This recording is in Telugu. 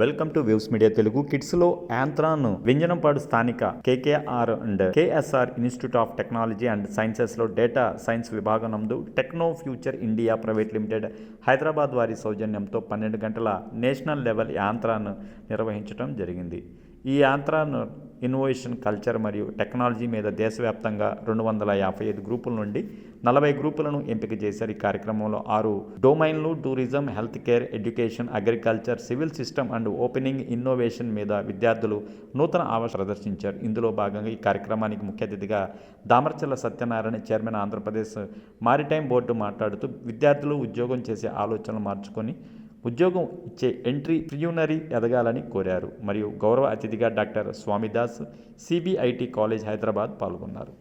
Welcome to Waves media Telugu. కిడ్స్లో Yantran Vinjanampadu స్థానిక KKR and KSR institute of technology and సైన్సెస్లో data science విభాగం నందు Techno Future India private limited Hyderabad వారి సౌజన్యంతో పన్నెండు గంటల నేషనల్ లెవెల్ యాంత్రాన్ నిర్వహించడం జరిగింది. ఈ యాంత్రాన్ ఇన్నోవేషన్ కల్చర్ మరియు టెక్నాలజీ మీద దేశవ్యాప్తంగా రెండు వందల యాభై ఐదు గ్రూపుల నుండి నలభై గ్రూపులను ఎంపిక చేశారు. ఈ కార్యక్రమంలో ఆరు డొమైన్లు tourism health care education agriculture civil system and opening innovation మీద విద్యార్థులు నూతన ఆవాస ప్రదర్శించారు. ఇందులో భాగంగా ఈ కార్యక్రమానికి ముఖ్య అతిథిగా Damarchalla Satyanarayana chairman Andhra Pradesh maritime board మాట్లాడుతూ విద్యార్థులు ఉద్యోగం చేసే ఆలోచనలు మార్చుకొని ఉద్యోగం ఇచ్చే ఎంట్రీ ప్రియూనరీ ఎదగాలని కోరారు. మరియు గౌరవ అతిథిగా doctor Swamidas CBIT college Hyderabad పాల్గొన్నారు.